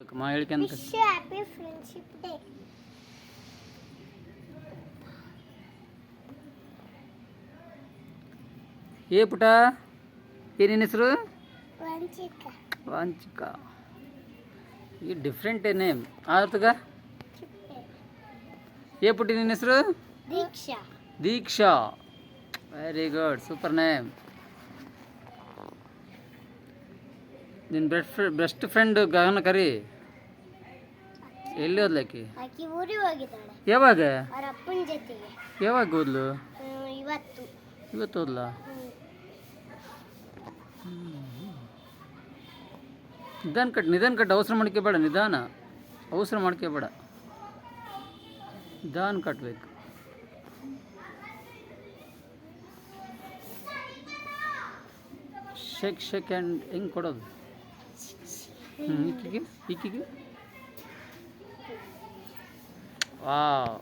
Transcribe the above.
ಮಾ ಹೇಳ್ಕೊಂತ happy friendship day ಏ ಪುಟ ಏನೇನು ಹೆಸರು? ವಂಚಿಕ ವಾಂಚಿಕ ಈ ಡಿಫ್ರೆಂಟ್ ನೇಮ್ ಆತಗ? ಏ ಪುಟ್ಟಿ ನಿನ್ನ ಹೆಸರು? Deeksha. Deeksha. Very good super name ನಿನ್ನ ಬೆಸ್ಟ್ ಬೆಸ್ಟ್ ಫ್ರೆಂಡ್ ಗಗನ ಕರಿ. ಎಲ್ಲಿ ಓದ್ಲಾಕಿ ಆಕಿ ಊರಿಗೆ ಹೋಗಿದ್ದಾಳೆ. ಯಾವಾಗ? ಅವ್ರ ಅಪ್ಪನ ಜೊತೆಗೆ. ಯಾವಾಗ ಓದ್ಲು? ಹ್ಮ್, ಇವತ್ತು. ಇವತ್ತು ಓದ್ಲಾ. ನಿಧಾನ ಕಟ್ ನಿಧಾನ ಕಟ್ ಅವಸರ ಮಾಡ್ಕೋಬೇಡ ನಿಧಾನ. ಅವಸರ ಮಾಡ್ಕೋಬೇಡ ನಿಧಾನ ಕಟ್ಟಬೇಕು ಶೇಕ್ ಶೇಕ್ ಆ್ಯಂಡ್ ಹೆಂಗೆ ಕೊಡೋದು? 음, 익히기? 익히기? 와우.